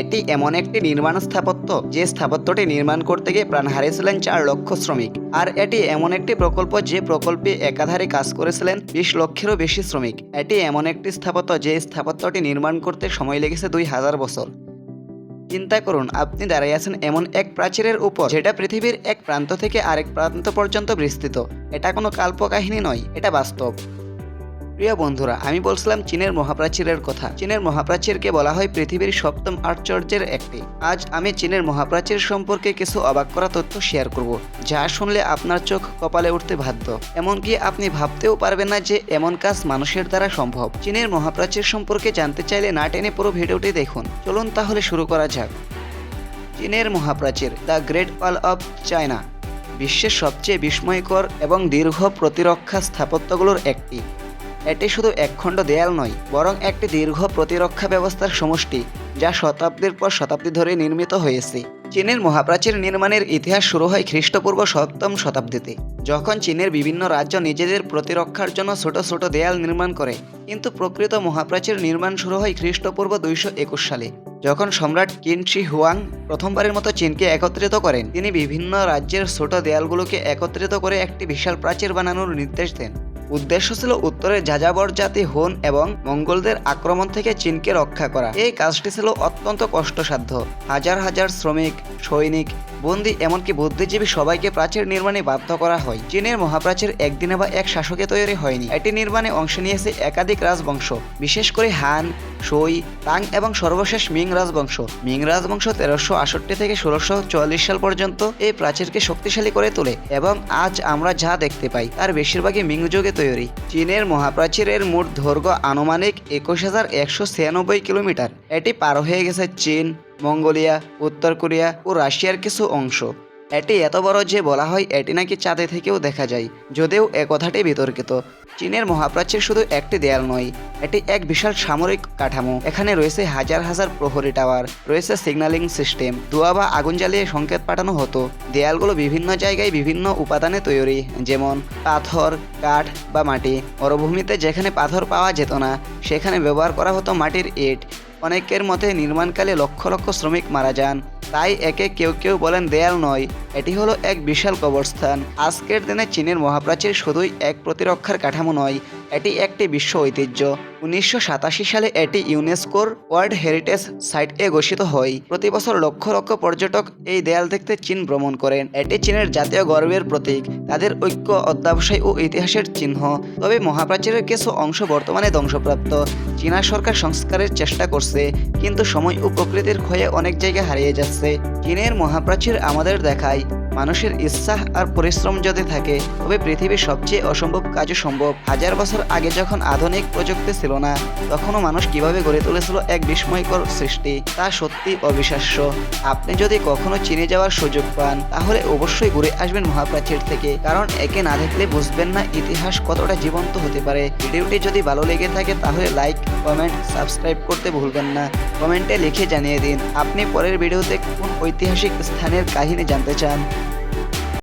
এটি এমন একটি নির্মাণ স্থাপত্য যে স্থাপত্যটি নির্মাণ করতে গিয়ে প্রাণ হারিয়েছিলেন চার লক্ষ শ্রমিক। আর এটি এমন একটি প্রকল্প যে প্রকল্পে একাধারে কাজ করেছিলেন বিশ লক্ষেরও বেশি শ্রমিক। এটি এমন একটি স্থাপত্য যে স্থাপত্যটি নির্মাণ করতে সময় লেগেছে দুই হাজার বছর। চিন্তা করুন, আপনি দাঁড়িয়ে আছেন এমন এক প্রাচীরের উপর, যেটা পৃথিবীর এক প্রান্ত থেকে আরেক প্রান্ত পর্যন্ত বিস্তৃত। এটা কোনো কাল্পকাহিনী নয়, এটা বাস্তব। প্রিয় বন্ধুরা, আমি বলছিলাম চীনের মহাপ্রাচীরের কথা। চীনের মহাপ্রাচীরকে বলা হয় পৃথিবীর সপ্তম আশ্চর্যের একটি। আজ আমি চীনের মহাপ্রাচীর সম্পর্কে কিছু অবাক করা তথ্য শেয়ার করব, যা শুনলে আপনার চোখ কপালে উঠতে বাধ্য। এমনকি আপনি ভাবতেও পারবেন না যে এমন কাজ মানুষের দ্বারা সম্ভব। চীনের মহাপ্রাচীর সম্পর্কে জানতে চাইলে না টেনে পুরো ভিডিওটি দেখুন। চলুন তাহলে শুরু করা যাক। চীনের মহাপ্রাচীর, the great wall of China, বিশ্বের সবচেয়ে বিস্ময়কর এবং দীর্ঘ প্রতিরক্ষা স্থাপত্যগুলোর একটি। এটি শুধু একখণ্ড দেয়াল নয়, বরং একটি দীর্ঘ প্রতিরক্ষা ব্যবস্থার সমষ্টি, যা শতাব্দীর পর শতাব্দী ধরে নির্মিত হয়েছে। চীনের মহাপ্রাচীর নির্মাণের ইতিহাস শুরু হয় খ্রিস্টপূর্ব সপ্তম শতাব্দীতে, যখন চীনের বিভিন্ন রাজ্য নিজেদের প্রতিরক্ষার জন্য ছোট ছোট দেয়াল নির্মাণ করে। কিন্তু প্রকৃত মহাপ্রাচীর নির্মাণ শুরু হয় খ্রিস্টপূর্ব দুইশো একুশ সালে, যখন সম্রাট কিন শি হুয়াং প্রথমবারের মতো চীনকে একত্রিত করেন। তিনি বিভিন্ন রাজ্যের ছোট দেয়ালগুলোকে একত্রিত করে একটি বিশাল প্রাচীর বানানোর নির্দেশ দেন। উদ্দেশ্য ছিল উত্তরের যাযাবর জাতি হুন এবং মঙ্গলদের আক্রমণ থেকে চীনকে রক্ষা করা। এই কাজটি ছিল অত্যন্ত কষ্টসাধ্য। হাজার হাজার শ্রমিক, সৈনিক, বন্দি এমনকি বুদ্ধিজীবী সবাইকে প্রাচীর নির্মাণে বাধ্য করা হয়। চীনের মহাপ্রাচীর একদিনে বা এক শাসকে তৈরি হয়নি। এটি নির্মাণে অংশ নিয়েছে একাধিক রাজবংশ, বিশেষ করে হান সই তাং এবং সর্বশেষ মিং রাজবংশ। মিং রাজবংশ তেরোশো আষট্টি থেকে ষোলোশো চুয়াল্লিশ সাল পর্যন্ত এই প্রাচীরকে শক্তিশালী করে তোলে এবং আজ আমরা যা দেখতে পাই তার বেশিরভাগই মিং যুগে তৈরি। চীনের মহাপ্রাচীরের মোট দৈর্ঘ্য আনুমানিক একুশ হাজার একশো ছিয়ানব্বই কিলোমিটার। এটি পার হয়ে গেছে চীন, মঙ্গোলিয়া, উত্তর কোরিয়া ও রাশিয়ার কিছু অংশ। এটি এত বড় যে বলা হয় এটি নাকি চাঁদে থেকেও দেখা যায়, যদিও এ কথাটি বিতর্কিত। চীনের মহাপ্রাচীর শুধু একটি দেয়াল নয়, এটি এক বিশাল সামরিক কাঠামো। এখানে রয়েছে হাজার হাজার প্রহরী টাওয়ার, রয়েছে সিগন্যালিং সিস্টেম ধোয়া বা আগুন জ্বালিয়ে সংকেত পাঠানো হতো। দেয়ালগুলো বিভিন্ন জায়গায় বিভিন্ন উপাদানে তৈরি, যেমন পাথর, কাঠ বা মাটি। মরুভূমিতে যেখানে পাথর পাওয়া যেত না, সেখানে ব্যবহার করা হতো মাটির ইট। অনেকের মতে নির্মাণকালে লক্ষ লক্ষ শ্রমিক মারা যান। তাই একে কেউ কেউ বলেন দেয়াল নয় এটি হলো এক বিশাল কবরস্থান। আজকের দিনে চীনের মহাপ্রাচীর শুধুই এক প্রতিরক্ষার কাঠামো নয়, এটি একটি বিশ্ব ঐতিহ্য। উনিশশো সাতাশি সালে এটি ইউনেস্কোর ওয়ার্ল্ড হেরিটেজ সাইট এ ঘোষিত হয়। প্রতি বছর লক্ষ লক্ষ পর্যটক এই দেয়াল দেখতে চীন ভ্রমণ করেন। এটি চীনের জাতীয় গর্বের প্রতীক, তাদের ঐক্য, অধ্যাবসায় ও ইতিহাসের চিহ্ন। তবে মহাপ্রাচীরের কিছু অংশ বর্তমানে ধ্বংসপ্রাপ্ত। চীনা সরকার সংস্কারের চেষ্টা করছে, কিন্তু সময় ও প্রকৃতির ক্ষয়ে অনেক জায়গায় হারিয়ে যাচ্ছে। চীনের মহাপ্রাচীর আমাদের দেখায় মানুষের ইচ্ছা আর পরিশ্রম যদি থাকে, তবে পৃথিবীর সবচেয়ে অসম্ভব কাজও সম্ভব। হাজার বছর আগে যখন আধুনিক প্রযুক্তি ছিল না, তখনও মানুষ কীভাবে গড়ে তুলেছিল এক বিস্ময়কর সৃষ্টি, তা সত্যি অবিশ্বাস্য। আপনি যদি কখনো চীনে যাওয়ার সুযোগ পান, তাহলে অবশ্যই ঘুরে আসবেন মহাপ্রাচীর থেকে। কারণ একে না দেখলে বুঝবেন না ইতিহাস কতটা জীবন্ত হতে পারে। ভিডিওটি যদি ভালো লেগে থাকে, তাহলে লাইক, কমেন্ট, সাবস্ক্রাইব করতে ভুলবেন না। কমেন্টে লিখে জানিয়ে দিন, আপনি পরের ভিডিওতে কোন ঐতিহাসিক স্থানের কাহিনী জানতে চান?